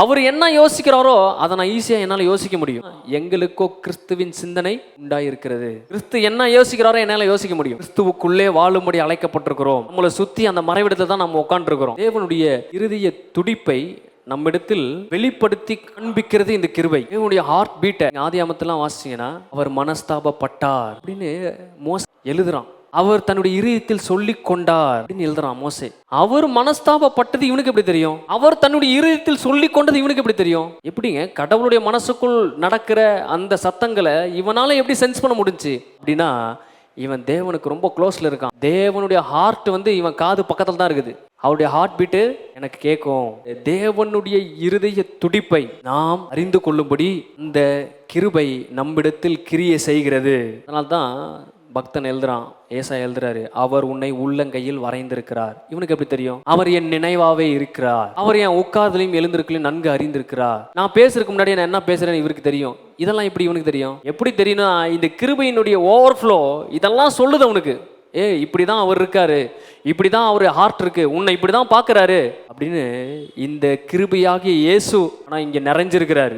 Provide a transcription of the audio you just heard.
அவர் என்ன யோசிக்கிறாரோ அதை நான் ஈஸியாக என்னால் யோசிக்க முடியும். எங்களுக்கோ கிறிஸ்துவின் சிந்தனை உண்டாயிருக்கிறது. கிறிஸ்து என்ன யோசிக்கிறாரோ என்னால் யோசிக்க முடியும். கிறிஸ்துவுக்குள்ளே வாழும்படி அழைக்கப்பட்டிருக்கிறோம். நம்மளை சுற்றி அந்த மறைவிடத்தை தான் நம்ம உட்காந்துருக்கிறோம் தேவனுடைய இறுதிய துடிப்பை நம்மிடத்தில் வெளிப்படுத்தி காண்பிக்கிறது இந்த கிருபை. இவனுடைய ஹார்ட் பீட்டை ஆதியாமத்தெல்லாம் வாசிச்சிங்கன்னா அவர் மனஸ்தாபப்பட்டார் அப்படின்னு மோச எழுதுறான். அவர் தன்னுடைய இருதயத்தில் சொல்லி கொண்டார் அப்படின்னு எழுதுறான் மோசே. அவர் மனஸ்தாபப்பட்டது இவனுக்கு எப்படி தெரியும்? அவர் தன்னுடைய இருதயத்தில் சொல்லி கொண்டது இவனுக்கு எப்படி தெரியும்? எப்படிங்க? கடவுளுடைய மனசுக்குள் நடக்கிற அந்த சத்தங்களை இவனால எப்படி சென்ஸ் பண்ண முடிஞ்சுச்சு அப்படின்னா இவன் தேவனுக்கு ரொம்ப க்ளோஸ்ல இருக்கான். தேவனுடைய ஹார்ட் வந்து இவன் காது பக்கத்துல தான் இருக்குது. அவருடைய ஹார்ட் பீட்டு எனக்கு கேட்கும் தேவனுடைய இருதய துடிப்பை நாம் அறிந்து கொள்ளும்படி இந்த கிருபை நம்மிடத்தில் கிரியை செய்கிறது. அதனால்தான் பக்தன் எழுதுறான் ஏசா எழுதுறாரு அவர் உன்னை உள்ளங்கையில் வரைந்திருக்கிறார். இவனுக்கு எப்படி தெரியும்? அவர் என் நினைவாவே இருக்கிறார். அவர் என் உட்கார்தலையும் எழுந்திருக்கலையும் நன்கு அறிந்திருக்கிறார். நான் பேசுறதுக்கு முன்னாடி நான் என்ன பேசுறேன்னு இவருக்கு தெரியும். இதெல்லாம் எப்படி இவனுக்கு தெரியும்? எப்படி தெரியும்னா இந்த கிருபையினுடைய ஓவர்ஃப்ளோ இதெல்லாம் சொல்லுது அவனுக்கு. ஏ இப்படி தான் அவர் இருக்காரு. இப்படி தான் அவர் ஹார்ட் இருக்கு. உன்னை இப்படி தான் பார்க்குறாரு. அப்படின்னு இந்த கிருபியாகிய இயேசு ஆனால் இங்கே நிறைஞ்சிருக்கிறாரு.